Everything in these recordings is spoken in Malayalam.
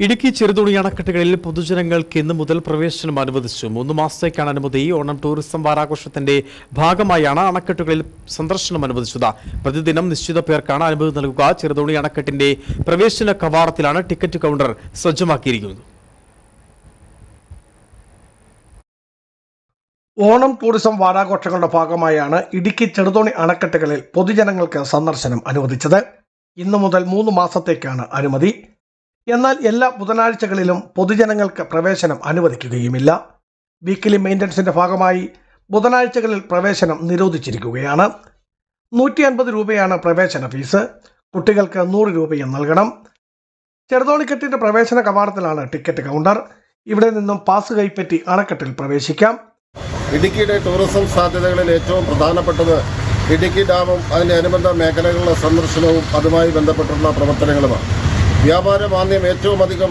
ഇടുക്കി ചെറുതോണി അണക്കെട്ടുകളിൽ പൊതുജനങ്ങൾക്ക് ഇന്ന് മുതൽ പ്രവേശനം അനുവദിച്ചു. മൂന്ന് മാസത്തേക്കാണ് അനുമതി. ഓണം ടൂറിസം വാരാഘോഷത്തിന്റെ ഭാഗമായാണ് അണക്കെട്ടുകളിൽ സന്ദർശനം അനുവദിച്ചത്. പ്രതിദിനം നിശ്ചിത പേർക്കാണ് അനുമതി നൽകുക. ചെറുതോണി അണക്കെട്ടിന്റെ പ്രവേശന കവാടത്തിലാണ് ടിക്കറ്റ് കൗണ്ടർ സജ്ജമാക്കിയിരിക്കുന്നത്. ഓണം ടൂറിസം വാരാഘോഷങ്ങളുടെ ഭാഗമായാണ് ഇടുക്കി ചെറുതോണി അണക്കെട്ടുകളിൽ പൊതുജനങ്ങൾക്ക് സന്ദർശനം അനുവദിച്ചത്. ഇന്നു മുതൽ മൂന്ന് മാസത്തേക്കാണ് അനുമതി. എന്നാൽ എല്ലാ ബുധനാഴ്ചകളിലും പൊതുജനങ്ങൾക്ക് പ്രവേശനം അനുവദിക്കുകയുമില്ല. വീക്കിലി മെയിന്റനൻസിന്റെ ഭാഗമായി ബുധനാഴ്ചകളിൽ പ്രവേശനം നിരോധിച്ചിരിക്കുകയാണ്. നൂറ്റി അൻപത് രൂപയാണ് പ്രവേശന ഫീസ്. കുട്ടികൾക്ക് നൂറ് രൂപയും നൽകണം. ചെറുതോണിക്കെട്ടിന്റെ പ്രവേശന കവാടത്തിലാണ് ടിക്കറ്റ് കൗണ്ടർ. ഇവിടെ നിന്നും പാസ് കൈപ്പറ്റി അണക്കെട്ടിൽ പ്രവേശിക്കാം. ഇടുക്കിയുടെ ടൂറിസം സാധ്യതകളിൽ ഏറ്റവും പ്രധാനപ്പെട്ടത് ഇടുക്കി ഡാമും അതിന്റെ അനുബന്ധ മേഖലകളിലെ സന്ദർശനവും അതുമായി ബന്ധപ്പെട്ടുള്ള പ്രവർത്തനങ്ങളുമാണ്. വ്യാപാര മാന്ദ്യം ഏറ്റവും അധികം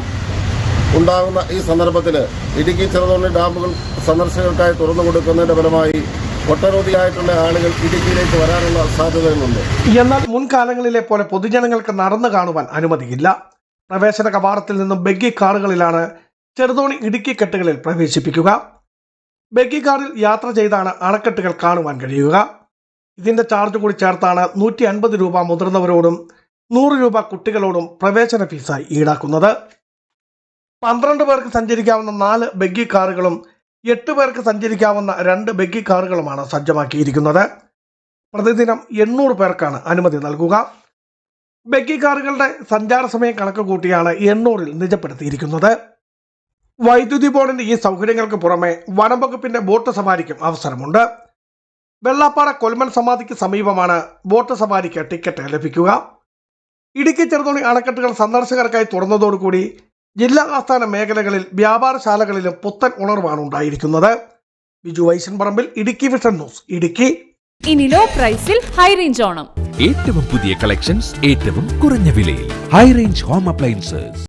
ഉണ്ടാകുന്ന ഈ സന്ദർഭത്തിൽ ഇടുക്കി ചെറുതോണി ഡാമുകൾ സന്ദർശകർക്കായി തുറന്നു കൊടുക്കുന്നതിന്റെ ഫലമായി ഒട്ടനവധിയായിട്ടുള്ള ആളുകൾ ഇടുക്കിയിലേക്ക് വരാനുള്ള സാധ്യതകളുണ്ട്. എന്നാൽ മുൻകാലങ്ങളിലെ പോലെ പൊതുജനങ്ങൾക്ക് നടന്നു കാണുവാൻ അനുമതിയില്ല. പ്രവേശന കവാടത്തിൽ നിന്നും ബഗ്ഗി കാറുകളിലാണ് ചെറുതോണി ഇടുക്കി കെട്ടുകളിൽ പ്രവേശിപ്പിക്കുക. ബഗ്ഗി കാറിൽ യാത്ര ചെയ്താണ് അണക്കെട്ടുകൾ കാണുവാൻ കഴിയുക. ഇതിന്റെ ചാർജ് കൂടി ചേർത്താണ് നൂറ്റി അൻപത് രൂപ മുതിർന്നവരോടും നൂറ് രൂപ കുട്ടികളോടും പ്രവേശന ഫീസായി ഈടാക്കുന്നത്. പന്ത്രണ്ട് പേർക്ക് സഞ്ചരിക്കാവുന്ന നാല് ബഗ്ഗി കാറുകളും എട്ട് പേർക്ക് സഞ്ചരിക്കാവുന്ന രണ്ട് ബഗ്ഗി കാറുകളുമാണ് സജ്ജമാക്കിയിരിക്കുന്നത്. പ്രതിദിനം എണ്ണൂറ് പേർക്കാണ് അനുമതി നൽകുക. ബഗ്ഗി കാറുകളുടെ സഞ്ചാര സമയം കണക്ക് കൂട്ടിയാണ് എണ്ണൂറിൽ നിജപ്പെടുത്തിയിരിക്കുന്നത്. വൈദ്യുതി ബോർഡിന്റെ ഈ സൗകര്യങ്ങൾക്ക് പുറമെ വനം വകുപ്പിന്റെ ബോട്ട് സവാരിക്കും അവസരമുണ്ട്. വെള്ളാപ്പാറ കൊൽമൻ സമാധിക്ക് സമീപമാണ് ബോട്ട് സവാരിക്ക് ടിക്കറ്റ് ലഭിക്കുക. ഇടുക്കി ചെറുതോണി അണക്കെട്ടുകൾ സന്ദർശകർക്കായി തുറന്നതോടുകൂടി ജില്ലാ ആസ്ഥാന മേഖലകളിൽ വ്യാപാരശാലകളിലും പുത്തൻ ഉണർവാണ് ഉണ്ടായിരിക്കുന്നത്. Biju Vaishanparambil Idukki vision news Idukki. ഇനി ലോ പ്രൈസിൽ ഹൈ റേഞ്ച് ഓണം. ഏറ്റവും പുതിയ കളക്ഷൻസ് ഏറ്റവും കുറഞ്ഞ വിലയിൽ. High range home appliances